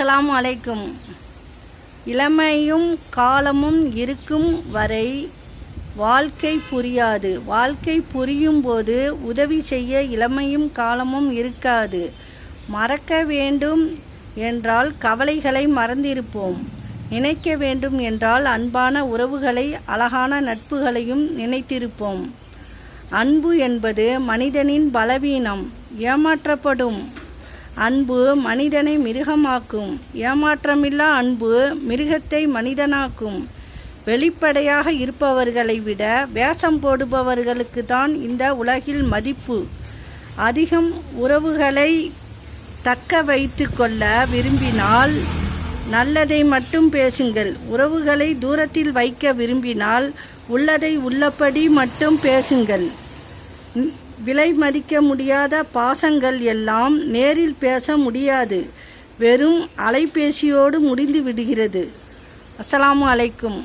அஸ்ஸலாமு அலைக்கும். இளமையும் காலமும் இருக்கும் வரை வாழ்க்கை புரியாது. வாழ்க்கை புரியும் போது உதவி செய்ய இளமையும் காலமும் இருக்காது. மறக்க வேண்டும் என்றால் கவலைகளை மறந்திருப்போம். நினைக்க வேண்டும் என்றால் அன்பான உறவுகளை அழகான நட்புகளையும் நினைத்திருப்போம். அன்பு என்பது மனிதனின் பலவீனம். ஏமாற்றப்படும். அன்பு மனிதனை மிருகமாக்கும். ஏமாற்றமில்லா அன்பு மிருகத்தை மனிதனாக்கும். வெளிப்படையாக இருப்பவர்களை விட வேஷம் போடுபவர்களுக்கு தான் இந்த உலகில் மதிப்பு. அதிகம் உறவுகளை தக்க வைத்து கொள்ள விரும்பினால் நல்லதை மட்டும் பேசுங்கள். உறவுகளை தூரத்தில் வைக்க விரும்பினால் உள்ளதை உள்ளபடி மட்டும் பேசுங்கள். விலை மதிக்க முடியாத பாசங்கள் எல்லாம் நேரில் பேச முடியாது. வெறும் அலைபேசியோடு முடிந்து விடுகிறது. அஸ்ஸலாமு அலைக்கும்.